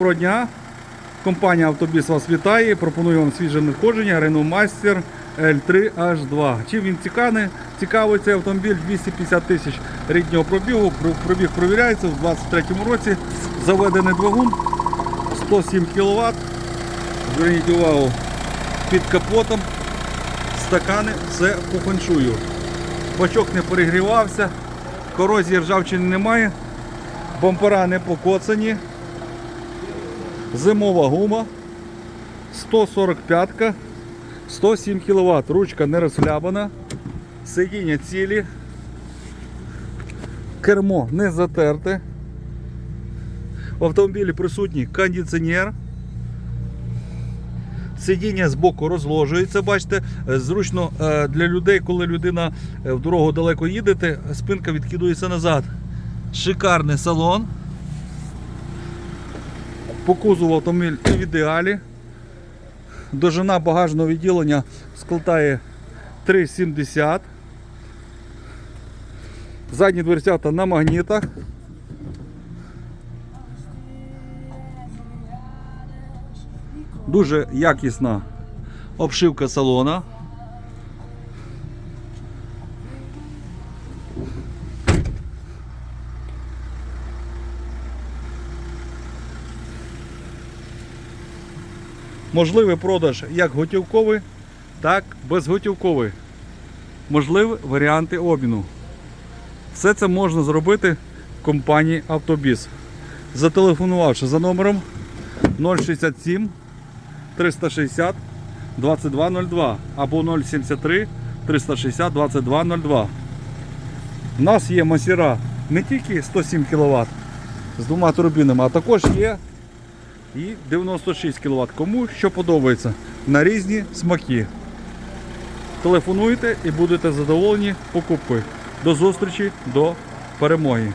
Доброго дня. Компанія Автобіс вас вітає. Пропоную вам свіже надходження Renault Master L3 H2. Чим він цікавий? Цікавий цей автомобіль 250 тисяч ріднього пробігу. Пробіг провіряється у 2023 році. Заведений двигун 107 кВт. Зверніть увагу під капотом. Стакани все по феншую. Бачок не перегрівався, корозії ржавчини немає, бампера не покоцані. Зимова гума 145, 107 кВт. Ручка не розхлябана. Сидіння цілі. Кермо не затерте. В автомобілі присутній кондиціонер. Сидіння збоку розложується, бачите, зручно е, для людей, коли людина е, в дорогу далеко їдете, спинка відкидується назад. Шикарний салон. По кузову автомобіль в ідеалі. Довжина багажного відділення складає 3,70. Задні дверцята на магнітах. Дуже якісна обшивка салона. Можливий продаж як готівковий, так і безготівковий. Можливі варіанти обміну. Все це можна зробити в компанії Автобіс. Зателефонувавши за номером 067 360 2202 або 073 360 2202. У нас є масіра не тільки 107 кВт з двома турбінами, а також є і 96 кВт. Кому що подобається на різні смаки. Телефонуйте і будете задоволені покупкою. До зустрічі, до перемоги.